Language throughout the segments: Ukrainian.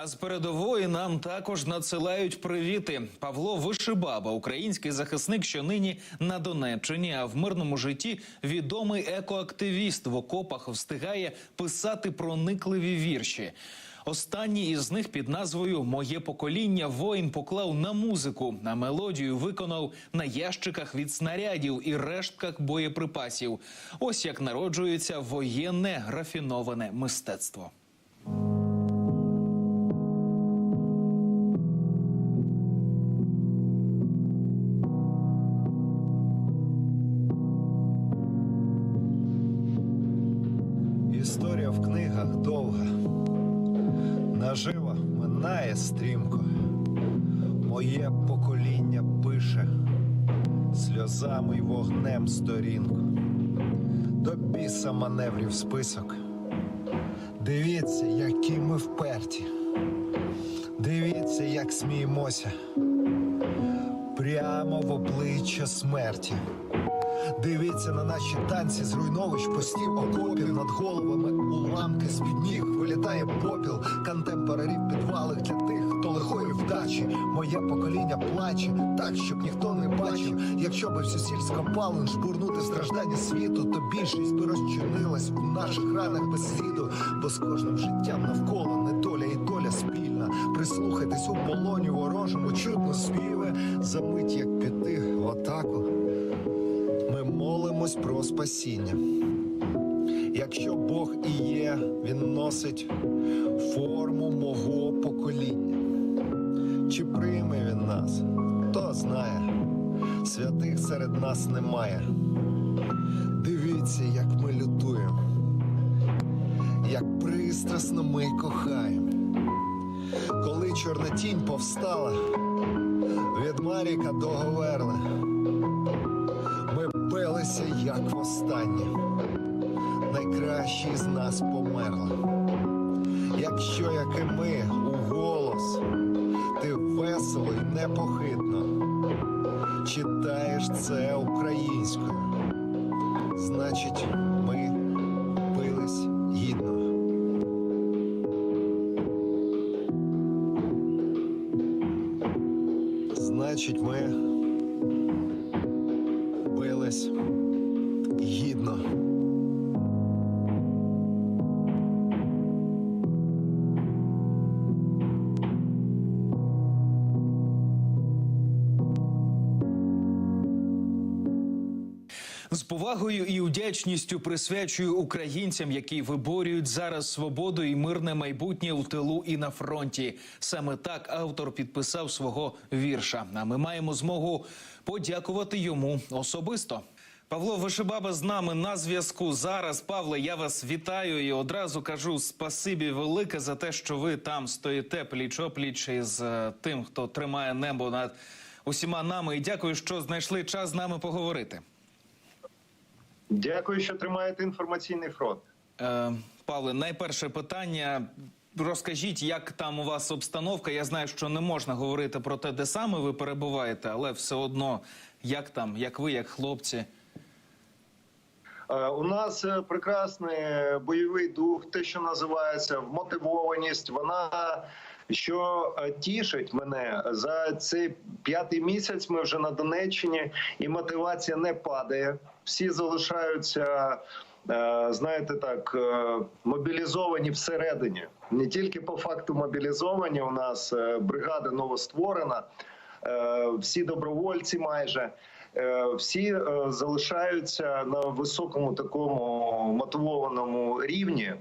А з передової нам також надсилають привіти. Павло Вишибаба, український захисник, що нині на Донеччині, а в мирному житті відомий екоактивіст в окопах встигає писати проникливі вірші. Останній із них під назвою Моє покоління воїн поклав на музику, а мелодію виконав на ящиках від снарядів і рештках боєприпасів. Ось як народжується воєнне рафіноване мистецтво. Моє покоління пише сльозами й вогнем сторінку. До біса маневрів список. Дивіться, які ми вперті. Дивіться, як сміємося. Прямо в обличчя смерті. Дивіться на наші танці з руйновищ постів окопів над головами уламки з під ніг вилітає попіл, контемпорарів підвалих для тих, хто лихої вдачі. Моє покоління плаче так, щоб ніхто не бачив. Якщо би всю сіль скопалин жбурнути страждання світу, то більшість би розчинилась у наших ранах без сліду, бо з кожним життям навколо недоля і доля спільна. Прислухайтесь у полоні ворожому, чутно співи, за мить як піти в атаку. Молимось про спасіння. Якщо Бог і є, Він носить форму мого покоління. Чи прийме він нас, хто знає, святих серед нас немає. Дивіться, як ми лютуємо, як пристрасно ми кохаємо. Коли чорна тінь повстала від Маріка до. Ми билися як востаннє. Найкращі з нас померли. Якщо, як і ми, у голос, ти весело й непохитно читаєш це українською, значить, ми бились гідно. З повагою і вдячністю присвячую українцям, які виборюють зараз свободу і мирне майбутнє у тилу і на фронті. Саме так автор підписав свого вірша. А ми маємо змогу подякувати йому особисто. Павло Вишибаба з нами на зв'язку зараз. Павле, я вас вітаю і одразу кажу спасибі велике за те, що ви там стоїте пліч-опліч із е, тим, хто тримає небо над усіма нами. І дякую, що знайшли час з нами поговорити. Дякую, що тримаєте інформаційний фронт. Е, Павле, найперше питання. Розкажіть, як там у вас обстановка? Я знаю, що не можна говорити про те, де саме ви перебуваєте, але все одно, як там, як ви, як хлопці. Е, У нас е, прекрасний бойовий дух, те, що називається вмотивованість. Вона що е, тішить мене за цей п'ятий місяць. Ми вже на Донеччині, і мотивація не падає. Всі залишаються. е, Знаєте, так е, мобілізовані всередині, не тільки по факту мобілізовані. У нас е, бригада новостворена, всі добровольці майже. Всі залишаються на високому такому мотивованому рівні.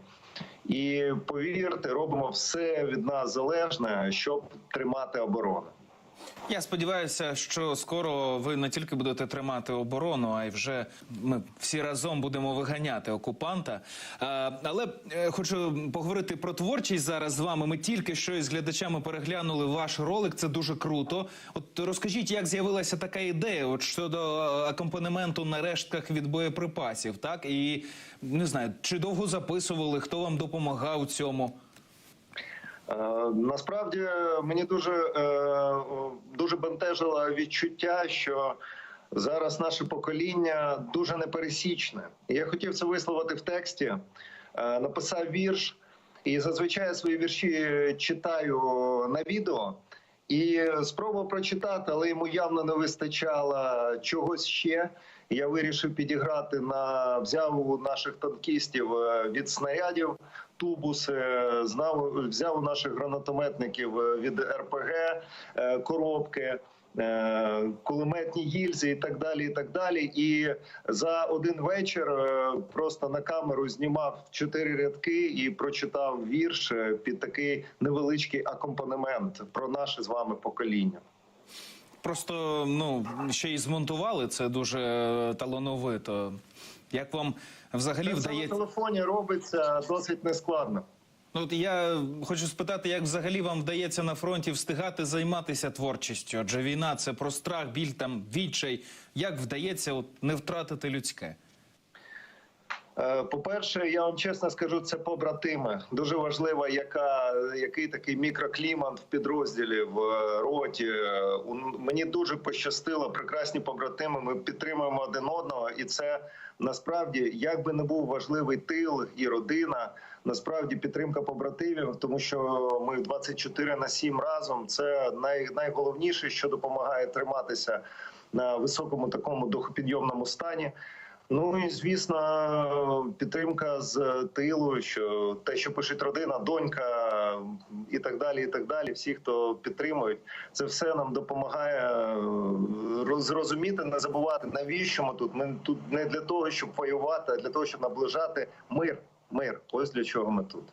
І повірте, робимо все від нас залежне, щоб тримати оборону. Я сподіваюся, що скоро ви не тільки будете тримати оборону, а й вже ми всі разом будемо виганяти окупанта. Але е, хочу поговорити про творчість зараз з вами. Ми тільки що із глядачами переглянули ваш ролик. Це дуже круто. От розкажіть, як з'явилася така ідея, от щодо е, акомпанементу на рештках від боєприпасів, так і не знаю, чи довго записували, хто вам допомагав цьому. Е, Насправді мені дуже, е, дуже бентежило відчуття, що зараз наше покоління дуже непересічне. Я хотів це висловити в тексті. Е, Написав вірш. І зазвичай свої вірші читаю на відео. І спробував прочитати, але йому явно не вистачало чогось ще. Я вирішив підіграти на взяв у наших танкістів е, від снарядів тубус, е, знав взяв у наших гранатометників е, від РПГ коробки. Е, Кулеметні гільзи і так далі, і так далі. І за один вечір е, просто на камеру знімав чотири рядки і прочитав вірш е, під такий невеличкий акомпанемент про наше з вами покоління. Просто ну ще й змонтували це дуже талановито. Як вам взагалі Це все на телефоні робиться досить нескладно. Ну от я хочу спитати, як взагалі вам вдається на фронті встигати займатися творчістю? Адже війна це про страх, біль там відчай. Як вдається от не втратити людське? Е, По-перше, я вам чесно скажу, це побратими. Дуже важливо, яка який такий мікроклімат в підрозділі в е, роті. Мені дуже пощастило, прекрасні побратими. Ми підтримуємо один одного, і це насправді як би не був важливий тил і родина. Насправді підтримка побратимів, тому що ми 24 на 7 разом. Це най, найголовніше, що допомагає триматися на високому такому духопідйомному стані. Ну і звісно, підтримка з тилу, що те, що пишуть родина, донька і так далі. І так далі. Всі, хто підтримують, це все нам допомагає е, зрозуміти, не забувати, навіщо ми тут. Ми тут не для того, щоб воювати, а для того, щоб наближати мир. Мир, ось для чого ми тут.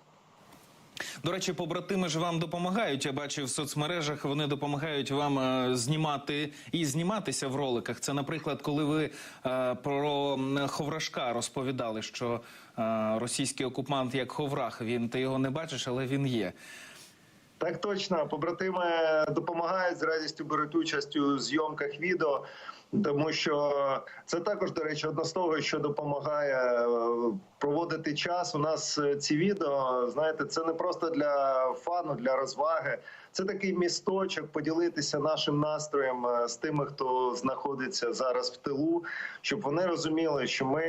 До речі, побратими ж вам допомагають. Я бачив в соцмережах. Вони допомагають вам е, знімати і зніматися в роликах. Це, наприклад, коли ви е, про Ховрашка розповідали, що е, російський окупант як Ховрах. Він ти його не бачиш, але він є. Так точно, побратими допомагають з радістю беруть участь у зйомках відео, тому що це також, до речі, одна з того, що допомагає е, проводити час. У нас е, ці відео, знаєте, це не просто для фану, для розваги. Це такий місточок поділитися нашим настроєм е, з тими, хто знаходиться зараз в тилу, щоб вони розуміли, що ми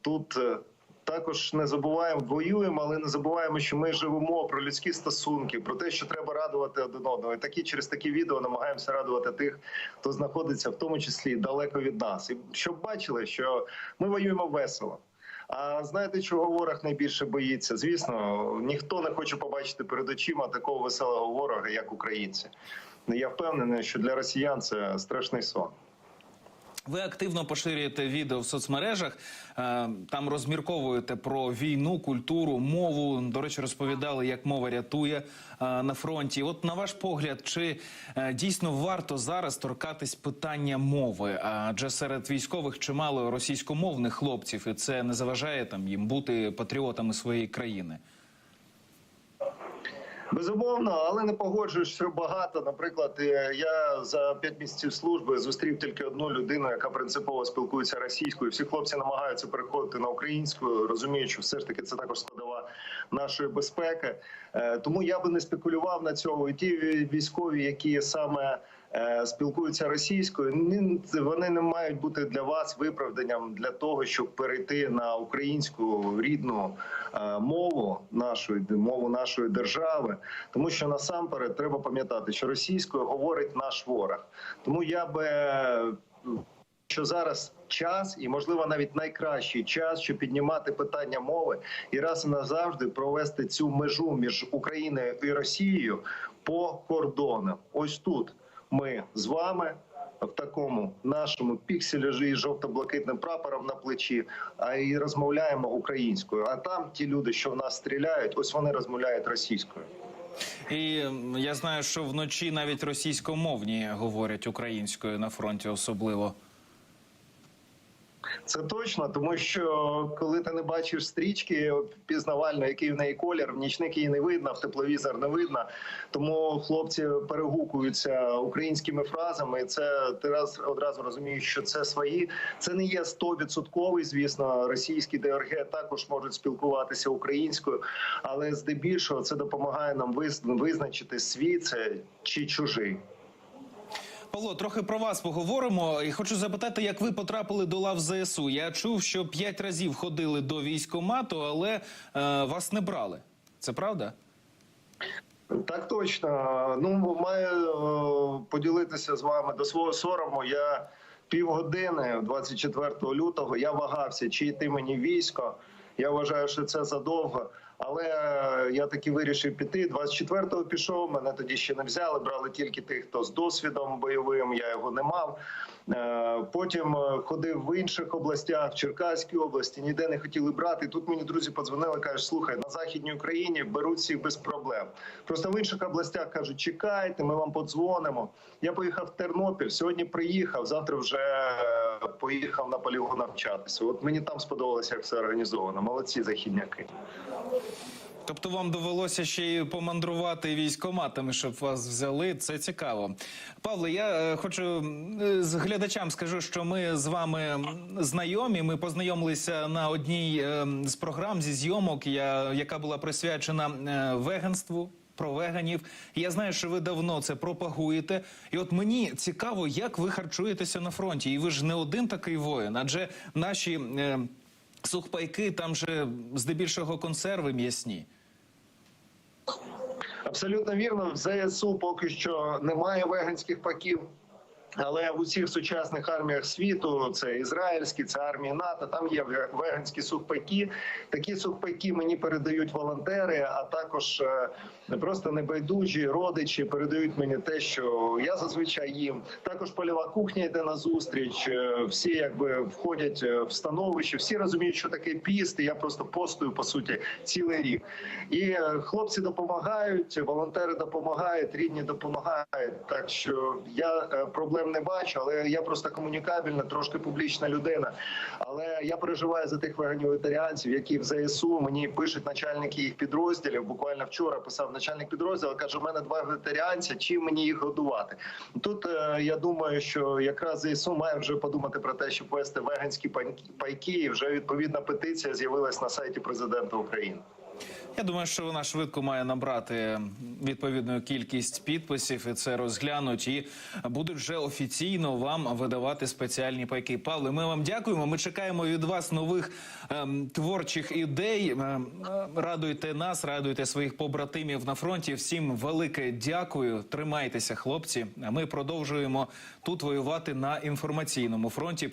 тут. Також не забуваємо, воюємо, але не забуваємо, що ми живемо про людські стосунки, про те, що треба радувати один одного. І такі через такі відео намагаємося радувати тих, хто знаходиться, в тому числі далеко від нас, і щоб бачили, що ми воюємо весело. А знаєте, чого ворог найбільше боїться? Звісно, ніхто не хоче побачити перед очима такого веселого ворога, як українці. Я впевнений, що для росіян це страшний сон. Ви активно поширюєте відео в соцмережах. е, Там розмірковуєте про війну, культуру, мову. До речі, розповідали, як мова рятує е, на фронті. От на ваш погляд, чи е, дійсно варто зараз торкатись питання мови? Адже серед військових чимало російськомовних хлопців, і це не заважає там їм бути патріотами своєї країни. Безумовно, але не погоджуюсь, що багато. Наприклад, е, я за п'ять місяців служби зустрів тільки одну людину, яка принципово спілкується російською. Всі хлопці намагаються переходити на українську, розуміючи, що все ж таки це також складова нашої безпеки. Е, Тому я би не спекулював на цьому. І ті військові, які саме спілкуються російською, вони не мають бути для вас виправданням для того, щоб перейти на українську рідну е, мову нашої мову нашої держави, тому що насамперед треба пам'ятати, що російською говорить наш ворог. Тому я би е, що зараз час, і можливо навіть найкращий час, щоб піднімати питання мови і раз і назавжди провести цю межу між Україною і Росією по кордонам. Ось тут ми з вами. В такому нашому пікселі з жовто-блакитним прапором на плечі, а і розмовляємо українською. А там ті люди, що в нас стріляють, ось вони розмовляють російською. І я знаю, що вночі навіть російськомовні говорять українською на фронті, особливо. Це точно, тому що коли ти не бачиш стрічки пізнавально, який в неї колір, в нічник її не видно, в тепловізор не видно. Тому хлопці перегукуються українськими фразами. Це ти раз одразу розумієш, що це свої. Це не є стовідсотковий, звісно. Російські ДРГ також можуть спілкуватися українською, але здебільшого це допомагає нам виз- визначити свій це чи чужий. Павло, трохи про вас поговоримо. І хочу запитати, як ви потрапили до лав ЗСУ. Я чув, що п'ять разів ходили до військомату, але е, вас не брали. Це правда? Так точно. Ну маю е, поділитися з вами до свого сорому. Я півгодини 24 лютого я вагався, чи йти мені військо. Я вважаю, що це задовго. Але е, я таки вирішив піти. 24-го пішов. Мене тоді ще не взяли. Брали тільки тих, хто з досвідом бойовим. Я його не мав. Е, Потім е, ходив в інших областях, в Черкаській області, ніде не хотіли брати. Тут мені друзі подзвонили, кажуть, слухай, на західній Україні беруть всіх без проблем. Просто в інших областях кажуть, чекайте, ми вам подзвонимо. Я поїхав в Тернопіль. Сьогодні приїхав. Завтра вже поїхав на полігон навчатися. От мені там сподобалося, як все організовано. Молодці західняки. Тобто вам довелося ще й помандрувати військоматами, щоб вас взяли. Це цікаво. Павле, я е, хочу з глядачам скажу, що ми з вами знайомі. Ми познайомилися на одній е, з програм зі зйомок, яка була присвячена е, веганству. Про веганів. Я знаю, що ви давно це пропагуєте. І от мені цікаво, як ви харчуєтеся на фронті. І ви ж не один такий воїн, адже наші е, сухпайки там же здебільшого консерви м'ясні. Абсолютно вірно. В ЗСУ поки що немає веганських паків. Але в усіх сучасних арміях світу це ізраїльські, це армії НАТО. Там є веганські сухпайки. Такі сухпайки мені передають волонтери, а також е, просто небайдужі родичі передають мені те, що я зазвичай їм. Також польова кухня йде на зустріч. е, Всі якби входять е, в становище, всі розуміють, що таке піст. і Я просто постую по суті цілий рік. І хлопці допомагають, волонтери допомагають, рідні допомагають. Так що я е, проблем не бачу, але я просто комунікабельна, трошки публічна людина. Але я переживаю за тих вегетаріанців, які в ЗСУ мені пишуть начальники їх підрозділів. Буквально вчора писав начальник підрозділу, каже: у мене два вегетаріанця, чим мені їх годувати? Тут е, я думаю, що якраз ЗСУ має вже подумати про те, щоб вести веганські пайки. І вже відповідна петиція з'явилась на сайті президента України. Я думаю, що вона швидко має набрати відповідну кількість підписів, і це розглянуть, і будуть вже офіційно вам видавати спеціальні пайки. Павле, ми вам дякуємо. Ми чекаємо від вас нових ем, творчих ідей. Ем, е, радуйте нас, радуйте своїх побратимів на фронті. Всім велике дякую. Тримайтеся, хлопці. Ми продовжуємо тут воювати на інформаційному фронті.